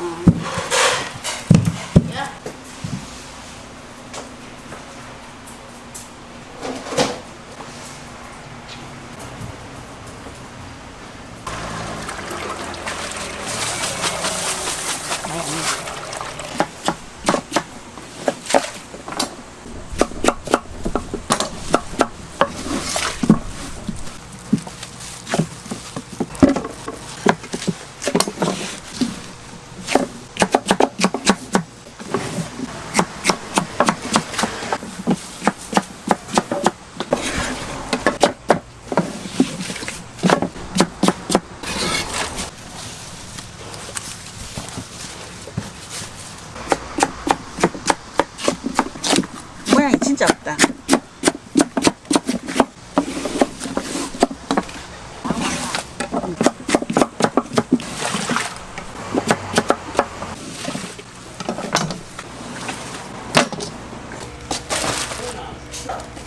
만 그런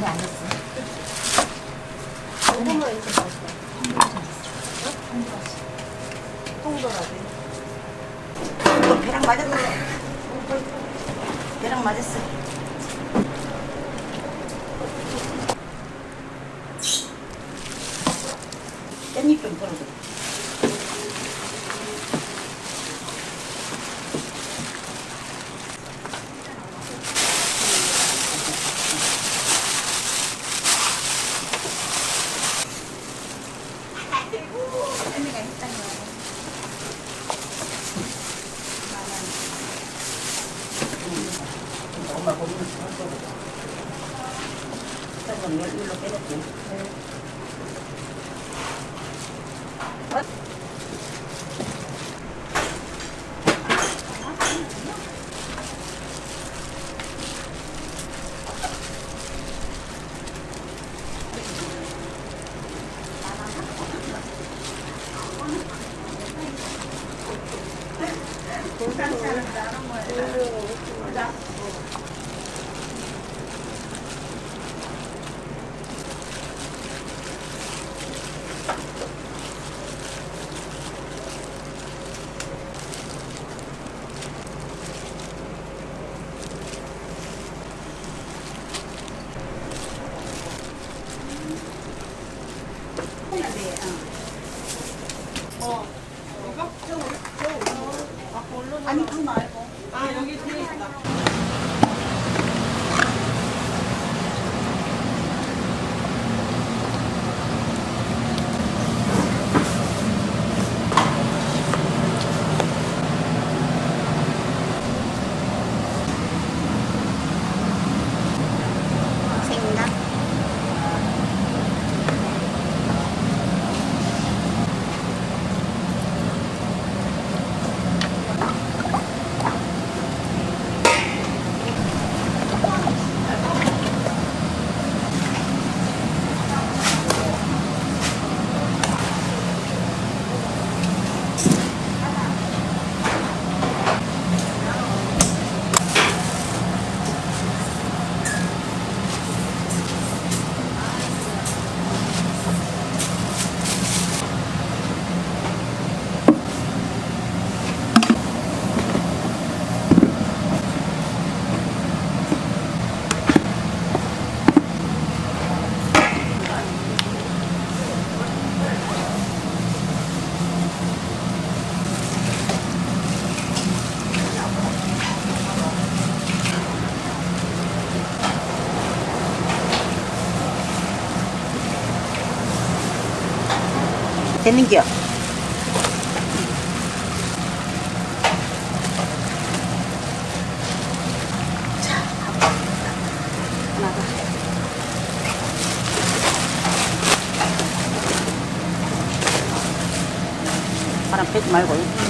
아니 안 했어. 고구마 이렇게 맛있다. 통도라지. 너 배랑 맞았다. 배랑 맞았어. 깻잎 좀 덜어줘. 말고 이거 할 거고. 잠깐 이걸 일로 빼놓고. 아니 그거 말고. 아 여기 뒤에 있다. 생각. 더. 바람 빼지 말고.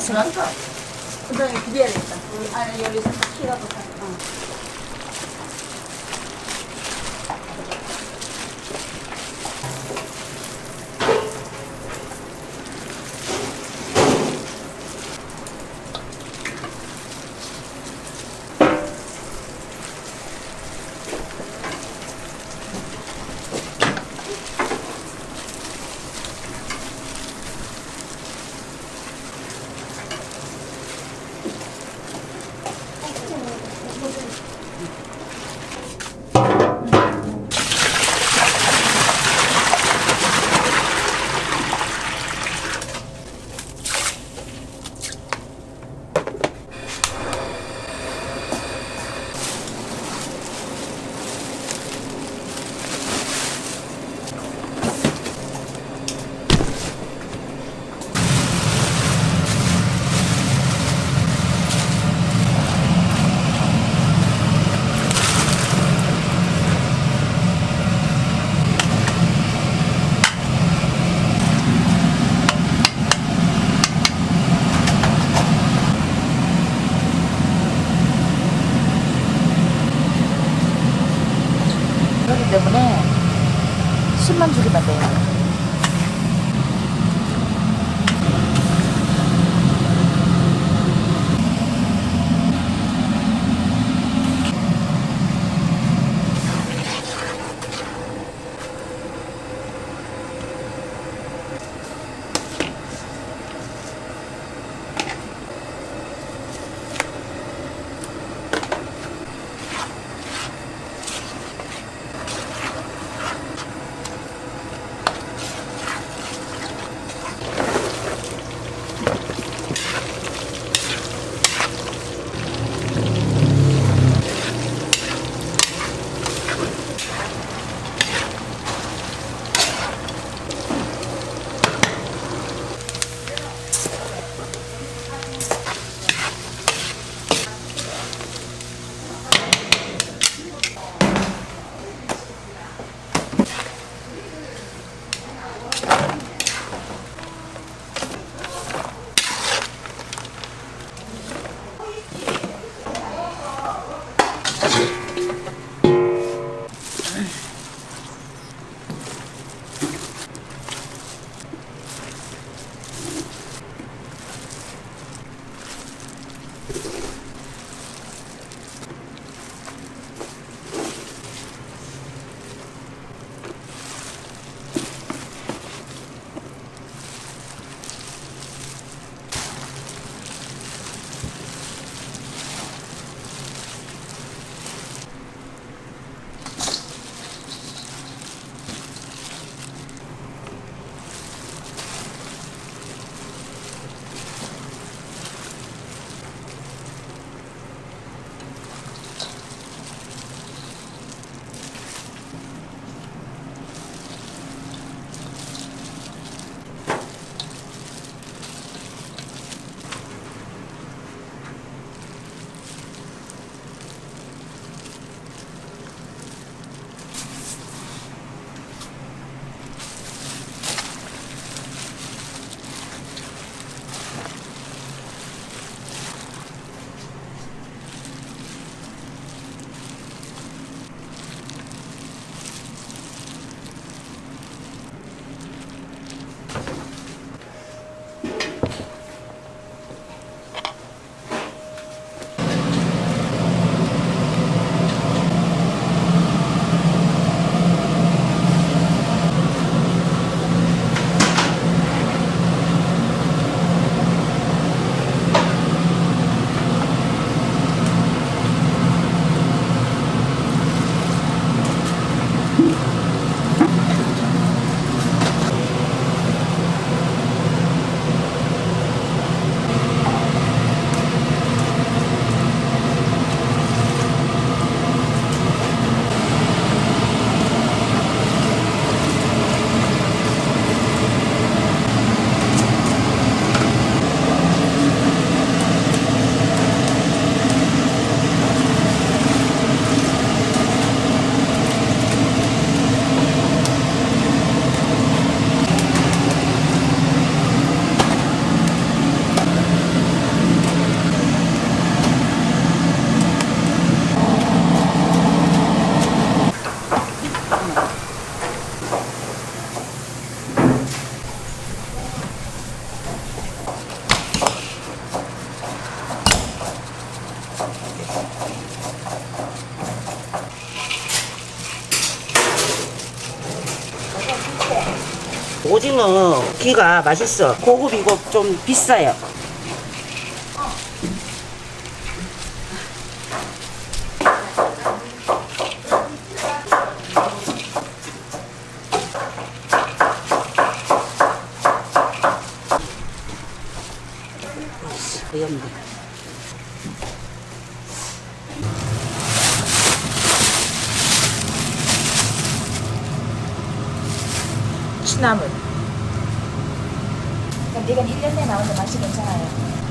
찍었으니까. 그다음에 기대야겠다. 아니 여기서 키가 더 오징어 기가 맛있어. 고급이고 좀 비싸요. 내가 1년 내에 나오는데 맛이 괜찮아요.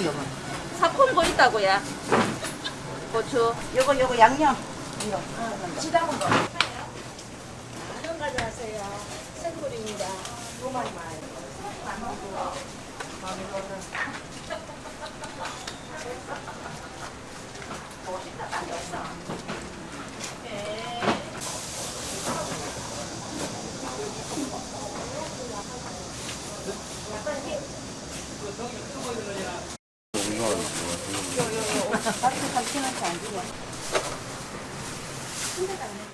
고추 요거. 사콤고 있다고야. 고추. 요거 요거 양념. 이거. 지담은 거. 안 가져가세요. 생굴입니다. 요만만. 멋있다, 딱 바로 그 감튀는 잘안 죽어. 힘들다 그래.